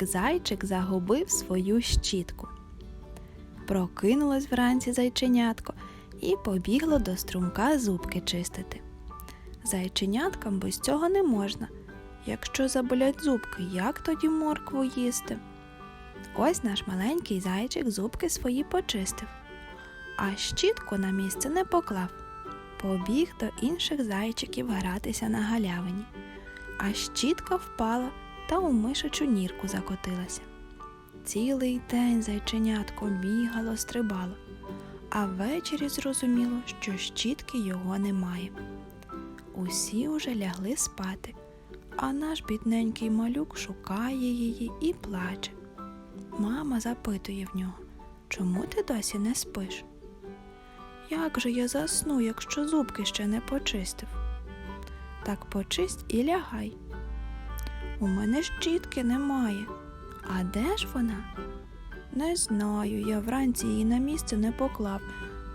як зайчик загубив свою щітку. Прокинулось вранці зайченятко і побігло до струмка зубки чистити. Зайченяткам без цього не можна. Якщо заболять зубки, як тоді моркву їсти? Ось наш маленький зайчик зубки свої почистив, а щітку на місце не поклав. Побіг до інших зайчиків гратися на галявині, а щітка впала та у мишачу нірку закотилася. Цілий день зайченятко бігало, стрибало, а ввечері зрозуміло, що щітки його немає. Усі уже лягли спати, а наш бідненький малюк шукає її і плаче. Мама запитує в нього, чому ти досі не спиш? Як же я засну, якщо зубки ще не почистив? Так почисть і лягай. У мене щітки немає. А де ж вона? Не знаю, я вранці її на місце не поклав,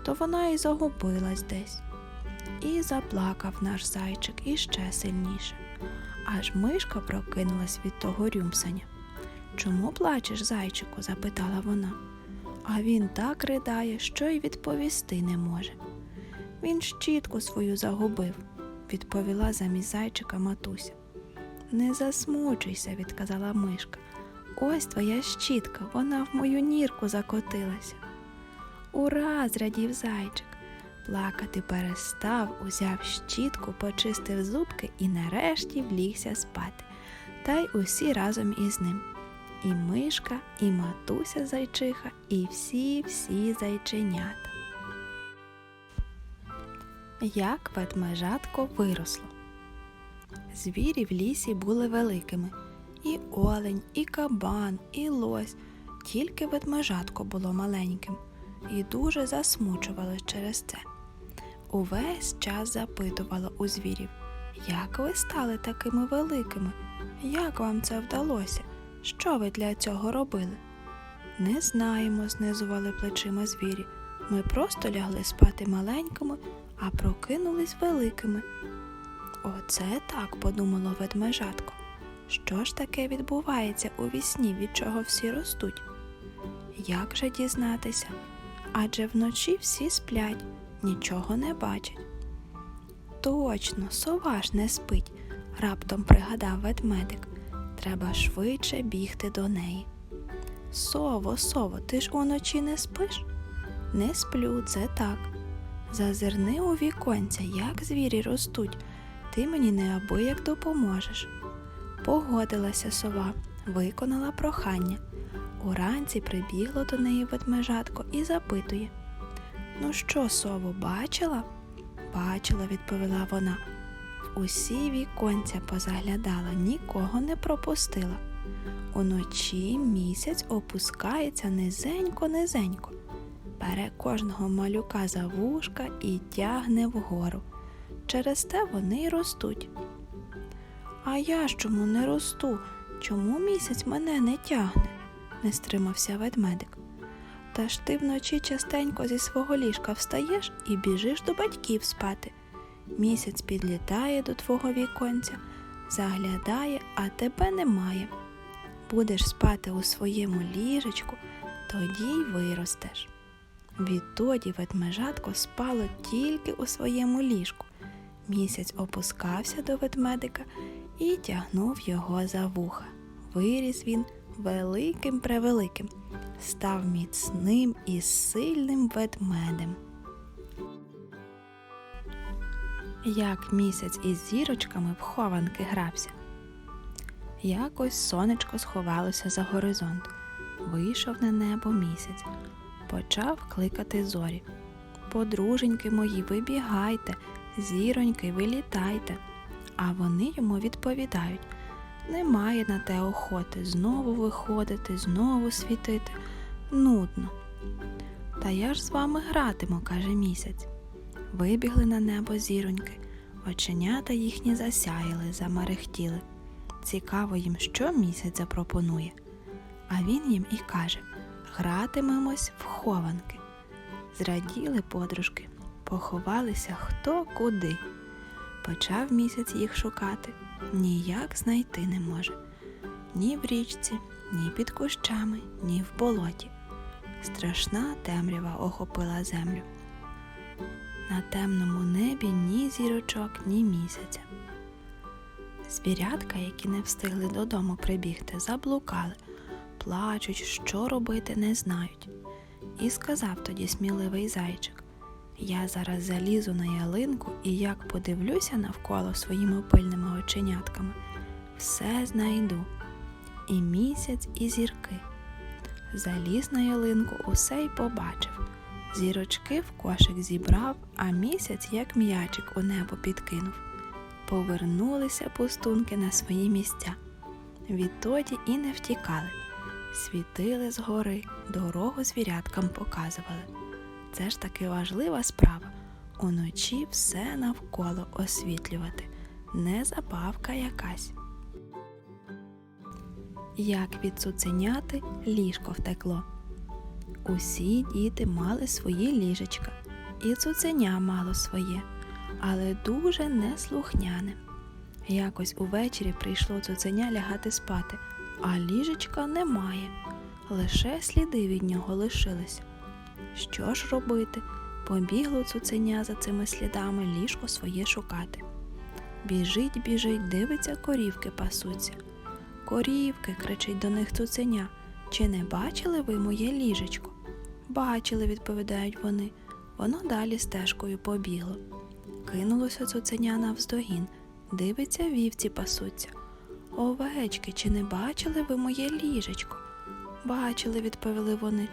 то вона і загубилась десь. І заплакав наш зайчик іще сильніше. Аж мишка прокинулась від того рюмсання. Чому плачеш, зайчику? запитала вона. А він так ридає, що й відповісти не може. Він щітку свою загубив, відповіла замість зайчика матуся. Не засмучуйся, відказала мишка. Ось твоя щітка, вона в мою нірку закотилася. Ура! зрадів зайчик. Плакати перестав, узяв щітку, почистив зубки і нарешті влігся спати. Та й усі разом із ним. І мишка, і матуся зайчиха, і всі-всі зайченята. Як ведмежатко виросло. Звірі в лісі були великими. І олень, і кабан, і лось, тільки ведмежатко було маленьким і дуже засмучувалось через це. Увесь час запитувала у звірів, як ви стали такими великими? Як вам це вдалося? Що ви для цього робили? Не знаємо, знизували плечима звірі. Ми просто лягли спати маленькими, а прокинулись великими. Оце так подумало ведмежатко. Що ж таке відбувається у вісні, від чого всі ростуть? Як же дізнатися? Адже вночі всі сплять, нічого не бачать. Точно, сова ж не спить, раптом пригадав ведмедик. Треба швидше бігти до неї. Сово, сово, ти ж уночі не спиш? Не сплю, це так. Зазирни у віконця, як звірі ростуть, ти мені неабияк допоможеш. Погодилася сова, виконала прохання. Уранці прибігло до неї ведмежатко і запитує Ну що, сово, бачила? Бачила, відповіла вона. Усі віконця позаглядала, нікого не пропустила. Уночі місяць опускається низенько-низенько, бере кожного малюка за вушка і тягне вгору. Через те вони й ростуть. А я ж чому не росту? Чому місяць мене не тягне? не стримався ведмедик. Та ж ти вночі частенько зі свого ліжка встаєш і біжиш до батьків спати. Місяць підлітає до твого віконця, заглядає, а тебе немає. Будеш спати у своєму ліжечку, тоді й виростеш. Відтоді ведмежатко спало тільки у своєму ліжку. Місяць опускався до ведмедика і тягнув його за вуха. Виріс він великим превеликим, став міцним і сильним ведмедем. Як місяць із зірочками в хованки грався. Якось сонечко сховалося за горизонт. Вийшов на небо місяць, почав кликати зорі. Подруженьки мої, вибігайте, зіроньки, вилітайте. А вони йому відповідають немає на те охоти знову виходити, знову світити. Нудно. Та я ж з вами гратиму, каже місяць. Вибігли на небо зіроньки, оченята їхні засяяли, замерехтіли. Цікаво їм, що місяць запропонує. А він їм і каже гратимемось в хованки. Зраділи подружки, поховалися хто куди. Почав місяць їх шукати, ніяк знайти не може. Ні в річці, ні під кущами, ні в болоті. Страшна темрява охопила землю. На темному небі ні зірочок, ні місяця. Звірятка, які не встигли додому прибігти, заблукали, плачуть, що робити не знають. І сказав тоді сміливий зайчик: Я зараз залізу на ялинку і як подивлюся навколо своїми пильними оченятками, все знайду. І місяць, і зірки. Заліз на ялинку, усе й побачив. Зірочки в кошик зібрав, а місяць, як м'ячик, у небо підкинув. Повернулися пустунки на свої місця. Відтоді і не втікали. Світили згори, дорогу звіряткам показували. Це ж таки важлива справа уночі все навколо освітлювати, не забавка якась. Як від цуценяти ліжко втекло. Усі діти мали свої ліжечка, і цуценя мало своє, але дуже неслухняне. Якось увечері прийшло цуценя лягати спати, а ліжечка немає, лише сліди від нього лишилися. Що ж робити? Побігло цуценя за цими слідами ліжко своє шукати. Біжить, біжить, дивиться, корівки пасуться. Корівки, кричить до них цуценя. Чи не бачили ви моє ліжечко? Бачили, відповідають вони. Воно далі стежкою побігло. Кинулося цуценя навздогін, дивиться, вівці пасуться. Овечки, чи не бачили ви моє ліжечко? Бачили, відповіли вони.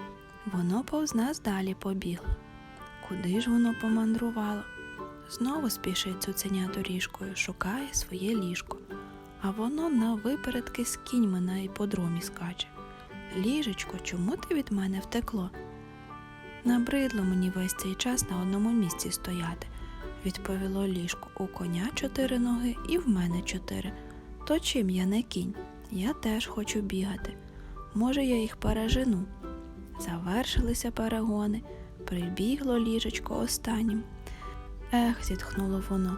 Воно повз нас далі побігло. Куди ж воно помандрувало? Знову спішить цуценя доріжкою, шукає своє ліжко, а воно на випередки з кіньми на іподромі скаче. Ліжечко, чому ти від мене втекло? Набридло мені весь цей час на одному місці стояти, відповіло ліжко. У коня чотири ноги і в мене чотири. То чим я не кінь? Я теж хочу бігати. Може, я їх пережену. Завершилися перегони, прибігло ліжечко останнім. Ех, зітхнуло воно,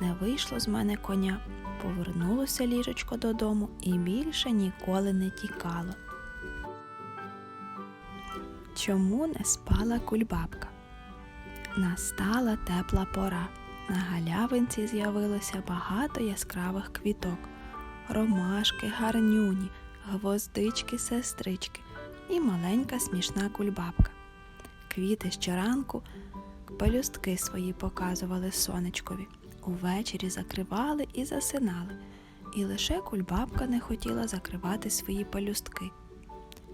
не вийшло з мене коня. Повернулося ліжечко додому і більше ніколи не тікало. Чому не спала кульбабка? Настала тепла пора. На галявинці з'явилося багато яскравих квіток, ромашки, гарнюні, гвоздички, сестрички і маленька смішна кульбабка. Квіти щоранку пелюстки свої показували сонечкові, увечері закривали і засинали, і лише кульбабка не хотіла закривати свої пелюстки.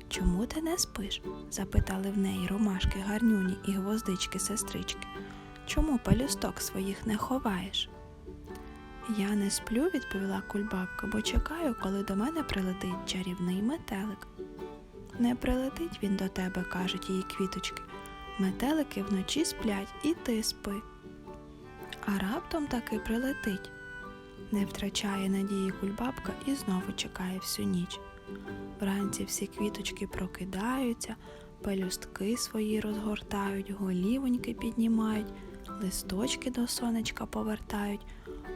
Чому ти не спиш? запитали в неї ромашки гарнюні і гвоздички сестрички. Чому пелюсток своїх не ховаєш? Я не сплю, відповіла кульбабка, бо чекаю, коли до мене прилетить чарівний метелик. Не прилетить він до тебе, кажуть її квіточки. Метелики вночі сплять і ти спи. А раптом таки прилетить. Не втрачає надії кульбабка і знову чекає всю ніч. Вранці всі квіточки прокидаються, пелюстки свої розгортають, голівоньки піднімають, листочки до сонечка повертають.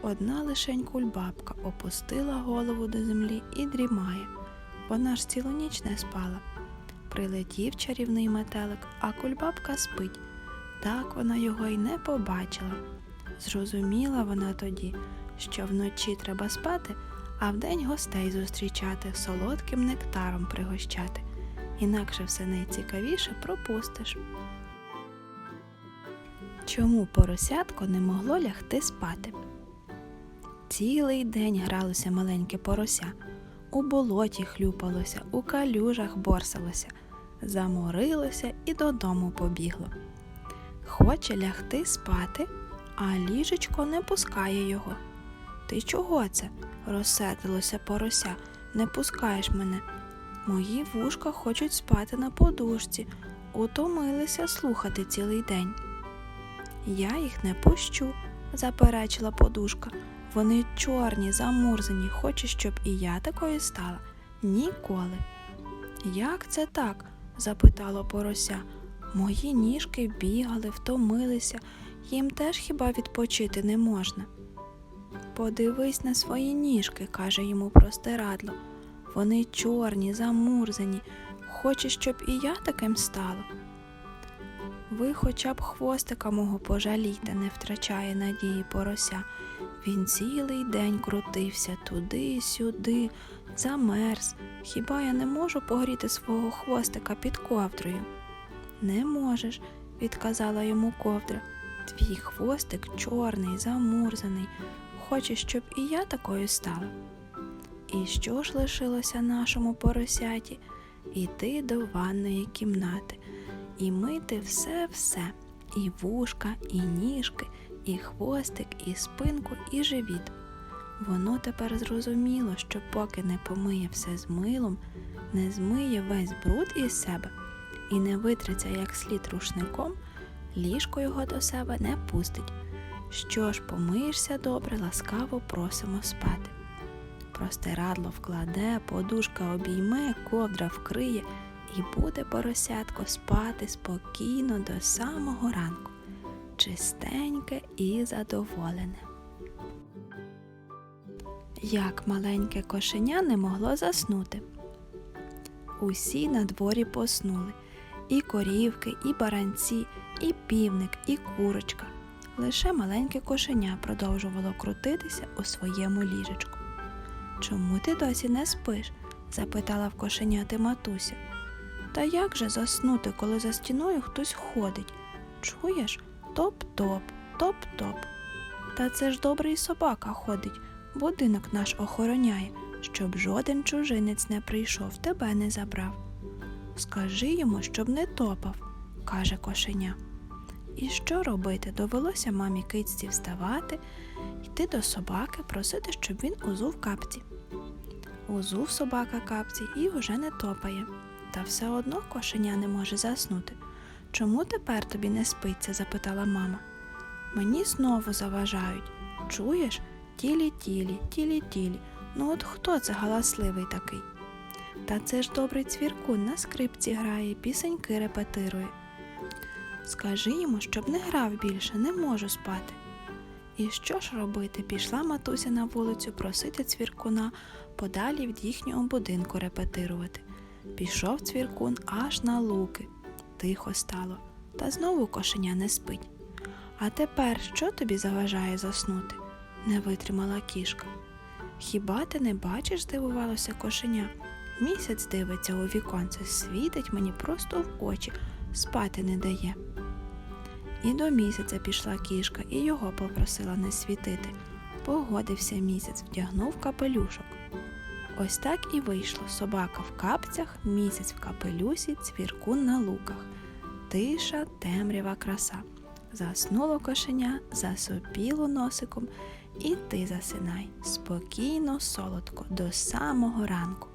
Одна лишень кульбабка опустила голову до землі і дрімає. Вона ж цілу ніч не спала. Прилетів чарівний метелик, а кульбабка спить. Так вона його й не побачила. Зрозуміла вона тоді, що вночі треба спати, а вдень гостей зустрічати, солодким нектаром пригощати. Інакше все найцікавіше пропустиш. Чому поросятко не могло лягти спати? Цілий день гралося маленьке порося, у болоті хлюпалося, у калюжах борсалося, заморилося і додому побігло. Хоче лягти спати, а ліжечко не пускає його. Ти чого це? розсердилося порося, не пускаєш мене. Мої вушка хочуть спати на подушці, утомилися слухати цілий день. Я їх не пущу, заперечила подушка. Вони чорні, замурзані, хочеш, щоб і я такою стала? Ніколи. Як це так? запитало порося. Мої ніжки бігали, втомилися, їм теж хіба відпочити не можна. Подивись на свої ніжки, каже йому простирадло. Вони чорні, замурзані. Хочеш, щоб і я таким стала? Ви хоча б хвостика мого пожалійте, не втрачає надії порося. Він цілий день крутився туди, сюди, замерз. Хіба я не можу погріти свого хвостика під ковдрою? Не можеш, відказала йому ковдра. Твій хвостик чорний, замурзаний. Хочеш, щоб і я такою стала? І що ж лишилося нашому поросяті? Іти до ванної кімнати і мити все-все, і вушка, і ніжки, і хвостик, і спинку, і живіт. Воно тепер зрозуміло, що поки не помиє все з милом, не змиє весь бруд із себе і не витреться як слід рушником, ліжко його до себе не пустить. Що ж, помиєшся добре, ласкаво просимо спати. Простирадло вкладе, подушка обійме, ковдра вкриє, і буде поросятко спати спокійно до самого ранку, чистеньке і задоволене. Як маленьке кошеня не могло заснути. Усі на дворі поснули і корівки, і баранці, і півник, і курочка. Лише маленьке кошеня продовжувало крутитися у своєму ліжечку. Чому ти досі не спиш? запитала в кошеняти матуся. Та як же заснути, коли за стіною хтось ходить? Чуєш? Топ-топ, топ-топ. Та це ж добрий собака ходить, будинок наш охороняє, щоб жоден чужинець не прийшов, тебе не забрав. Скажи йому, щоб не топав, каже кошеня. І що робити? Довелося мамі кицці вставати, йти до собаки, просити, щоб він узув капці. Узув собака капці і вже не топає. Та все одно кошеня не може заснути. Чому тепер тобі не спиться? запитала мама. Мені знову заважають. Чуєш? Тілі-тілі, тілі-тілі. Ну от хто це галасливий такий? Та це ж добрий цвіркун на скрипці грає, пісеньки репетирує. Скажи йому, щоб не грав більше, не можу спати. І що ж робити? Пішла матуся на вулицю просити цвіркуна подалі від їхнього будинку репетирувати. Пішов цвіркун аж на луки. Тихо стало, та знову кошеня не спить. А тепер що тобі заважає заснути? не витримала кішка. Хіба ти не бачиш, здивувалося кошеня? Місяць дивиться у віконце, світить мені просто в очі, спати не дає. І до місяця пішла кішка і його попросила не світити. Погодився місяць, вдягнув капелюшок. Ось так і вийшло собака в капцях, місяць в капелюсі, цвіркун на луках. Тиша, темрява, краса. Заснуло кошеня, засопіло носиком, і ти засинай спокійно, солодко, до самого ранку.